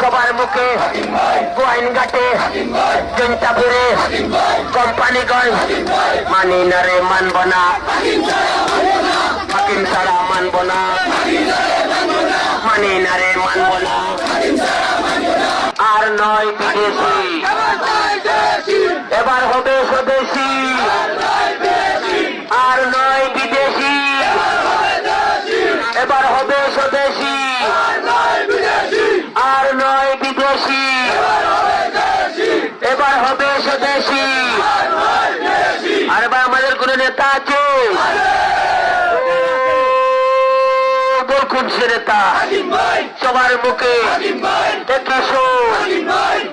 সবার মুখে ঘাটে মানি না রে মানব না। হাকিম ছাড়া মানব না। মানি না রে মানব না। আর নয় এবার হবে স্বদেশি আর নয় বিদেশি এবার হবে স্বদেশি আর নয় বিদেশি এবার হবে স্বদেশি আর এবার আমাদের কোন নেতা আছে বরকুন সে নেতা। সবার মুখে একশো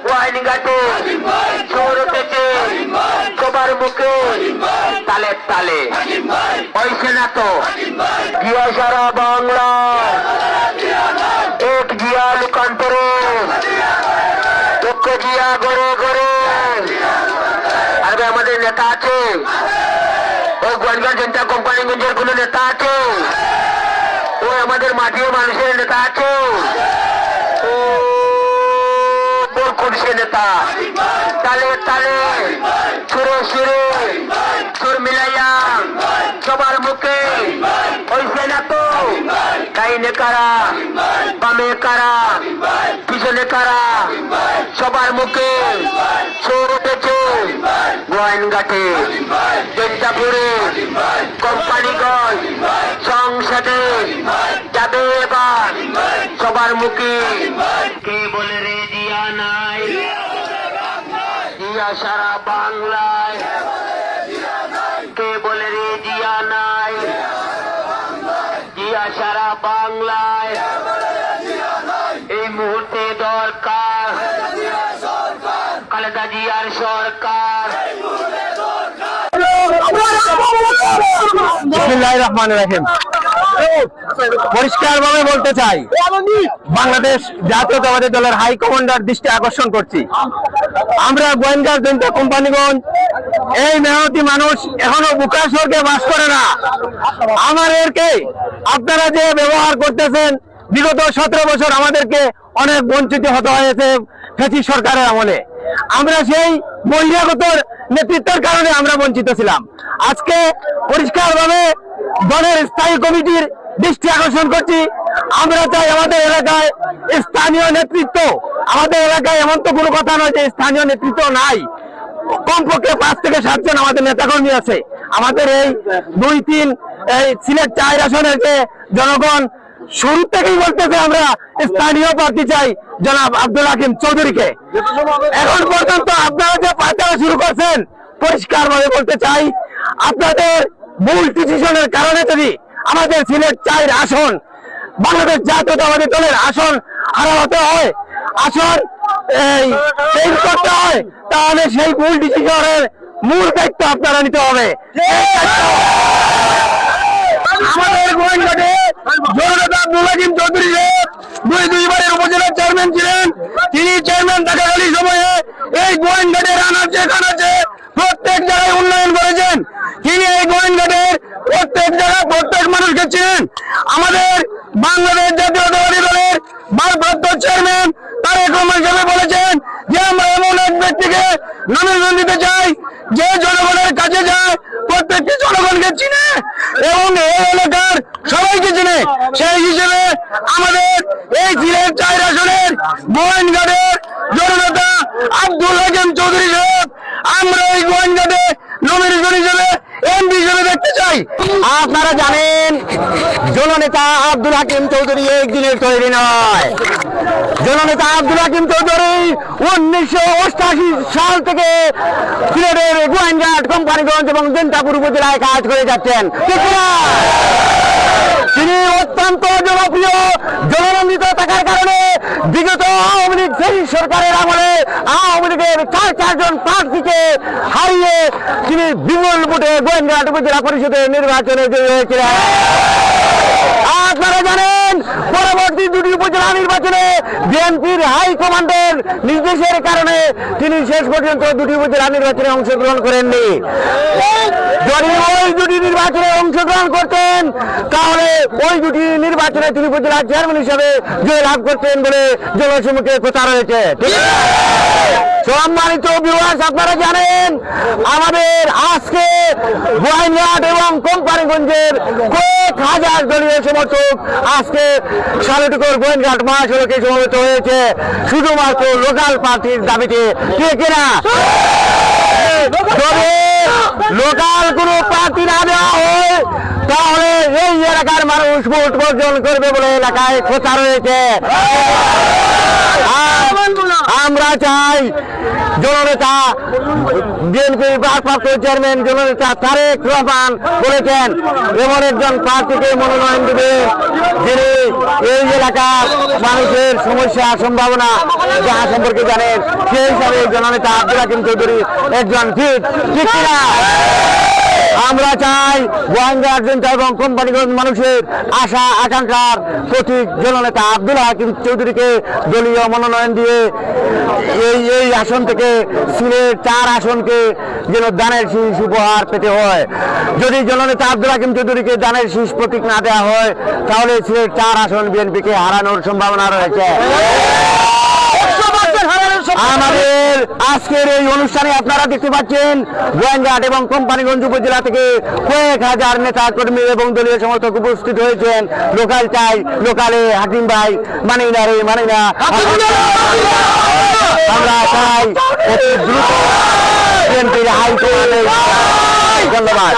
ওয়াইন ঘাটে। চোর উঠেছে সবার মুখে তালে তালে। হয়েছে না তো? জিয়া সারা বাংলা। এক জিয়া লুকান্তরে লক্ষ জিয়া গড়ে গড়ে। আর আমাদের নেতা আছে। ওই কোম্পানিগঞ্জের কোন নেতা আছে? ওই আমাদের মাটির মানুষের নেতা আছে? ও নেতা। সুরে মিলাইয়া সবার মুখে বামে কারা? পিছনে কারা? সবার মুখে গোয়াইন ঘাটে কোম্পানিগঞ্জ, সংসদে যাবে এবার। সবার মুখে কে বলে রে জিয়া নাই? জিয়া সারা বাংলায়। কে বলে রে জিয়া নাই? জিয়া সারা বাংলায়। এই মুহূর্তে দরকার। খালেদা জিয়ার সরকার। রহমানির পরিষ্কার ভাবে বলতে চাই, বাংলাদেশ জাতীয়তাবাদী দলের হাই কমান্ডার দৃষ্টি আকর্ষণ করছি। আমরা গোয়েন্দা জনতা কোম্পানিগঞ্জ এই মেহনতি মানুষ এখনও বুকা স্বর্গে বাস করে না। আমাদেরকে আপনারা যে ব্যবহার করতেছেন, বিগত সতেরো বছর আমাদেরকে অনেক বঞ্চিত হতে হয়েছে ফেসি সরকারের আমলে। আমরা সেই বহিরাগত নেতৃত্বের কারণে আমরা বঞ্চিত ছিলাম। আজকে পরিষ্কারভাবে দলের স্থায়ী কমিটির দৃষ্টি আকর্ষণ করছি। আমরা চাই আমাদের এলাকায় স্থানীয় নেতৃত্ব। আমাদের এলাকায় এমন তো কোনো কথা নয় যে স্থানীয় নেতৃত্ব নাই। কমপক্ষে পাঁচ থেকে সাতজন আমাদের নেতাকর্মী আছে। আমাদের এই দুই, তিন, এই সিলেট চার আসনের যে জনগণ, শুরু থেকেই বলতেছে আমরা স্থানীয় প্রার্থী চাই, জনাব আব্দুল হাকিম চৌধুরীকে। এখন পর্যন্ত আপনারা যে পাঠানো শুরু করছেন। পরিষ্কার ভাবে বলতে চাই, আপনাদের ভুল ডিসিশনের কারণে যদি আমাদের সিলেট চার আসন, বাংলাদেশ জাতীয়তাবাদী দলের আসন হারা হয়, আসন এই চেঞ্জ করতে হয়, তাহলে সেই ভুল ডিসিশনের মূল দায়িত্ব আপনারা নিতে হবে। আমাদের গোয়েন্দাটে জননেতা আব্দুল চৌধুরী সাহেব দুই দুইবারের উপজেলা চেয়ারম্যান ছিলেন। তিনি চেয়ারম্যান সময়ে এই গোয়েন্দাটের আনাচে কানাচে প্রত্যেক জায়গায় উন্নয়ন করেছেন। তিনি এই গোয়েন্দাটের প্রত্যেক জায়গায় প্রত্যেক মানুষকে চিনেন। আমাদের বাংলাদেশ জাতীয়তাবাদী দলের ভারপ্রাপ্ত চেয়ারম্যান তারেক রহমান সাহেব বলেছেন যে, আমরা এমন এক ব্যক্তিকে নমিনেশন দিতে চাই যে জনগণের কাছে যায়, প্রত্যেকটি জনগণকে চিনে। এবং এই এলাকার সবাইকে চিনে, সেই হিসেবে আমাদের এই সিলেট চায়ের আসনের গোয়েন্দাদের জননেতা আব্দুল হাকিম চৌধুরী সাহেব, আমরা এই এমপি চাই আপনারা জানেন, জননেতা আব্দুল হাকিম চৌধুরী একদিনের তৈরি নয় জননেতা আব্দুল হাকিম চৌধুরী উনিশশো অষ্টাশি সাল থেকে সিলেটের গোয়েন্দাট কোম্পানিগঞ্জ এবং জেন্টাপুর উপজেলায় কাজ করে যাচ্ছেন? তিনি অত্যন্ত জনপ্রিয়, জননন্দিত থাকার কারণে বিগত আওয়ামী লীগ সেই সরকারের আমলে আওয়ামী লীগের চার চারজন প্রার্থীকে হারিয়ে তিনি বিমল ভোটে গোয়েন্দা জেলা পরিষদের নির্বাচনে জয়ী হয়েছিলেন। আপনারা জানেন জানেন পরবর্তী দুটি উপজেলা নির্বাচনে বিএনপির হাই কমান্ডের নির্দেশের কারণে তিনি শেষ পর্যন্ত দুটি উপজেলা নির্বাচনে অংশগ্রহণ করেননি। যদি ওই দুটি নির্বাচনে অংশগ্রহণ করতেন, তাহলে ওই দুটি নির্বাচনে তিনি উপজেলা চেয়ারম্যান হিসাবে জয় লাভ করতেন বলে জনসম্মুখে কথা রয়েছে সম্মানিত বিভাগ আপনারা জানেন, আমাদের আজকে এবং কোম্পানিগঞ্জের কয়েক হাজার দলীয় সমর্থক আজকে গোয়েন্দাট মহাসড়কে হয়েছে। শুধুমাত্র লোকাল পার্টির দাবিতে কে লোকাল পার্টি না দেওয়া হয়, তাহলে এই এলাকার মানুষ ভোট বর্জন করবে বলে এলাকায় খোঁচা রয়েছে আম- আমরা চাই জননেতা বিএনপির ভারপ্রাপ্ত চেয়ারম্যান জননেতা তারেক রহমান বলেছেন, এমন একজন প্রার্থীকে মনোনয়ন দেবে যিনি এই এলাকার মানুষের সমস্যা, সম্ভাবনা যাহা সম্পর্কে জানেন, সেই হিসাবে জননেতা আব্দুল হাকিম চৌধুরী একজন ঠিক ঠিক কিনা? আমরা চাই গোয়াঙ্গার জনতা এবং কোম্পানিগঞ্জ মানুষের আশা আকাঙ্ক্ষার প্রতীক জননেতা আব্দুল হাকিম চৌধুরীকে দলীয় মনোনয়ন দিয়ে এই এই আসন থেকে সিলেট চার আসনকে যেন দানের শীষ উপহার পেতে হয়। যদি জননেতা আব্দুল হাকিম চৌধুরীকে দানের শীষ প্রতীক না দেওয়া হয় তাহলে সিলেট চার আসন বিএনপিকে হারানোর সম্ভাবনা রয়েছে। আমাদের আজকের এই অনুষ্ঠানে আপনারা দেখতে পাচ্ছেন গোয়েঙ্গাট এবং কোম্পানিগঞ্জ উপজেলা থেকে কয়েক হাজার নেতা কর্মী এবং দলীয় সমর্থক উপস্থিত হয়েছেন। লোকাল চাই, লোকালে হাকিম ভাই মানি না রে মানি না আমরা চাই অতি দ্রুত ধন্যবাদ।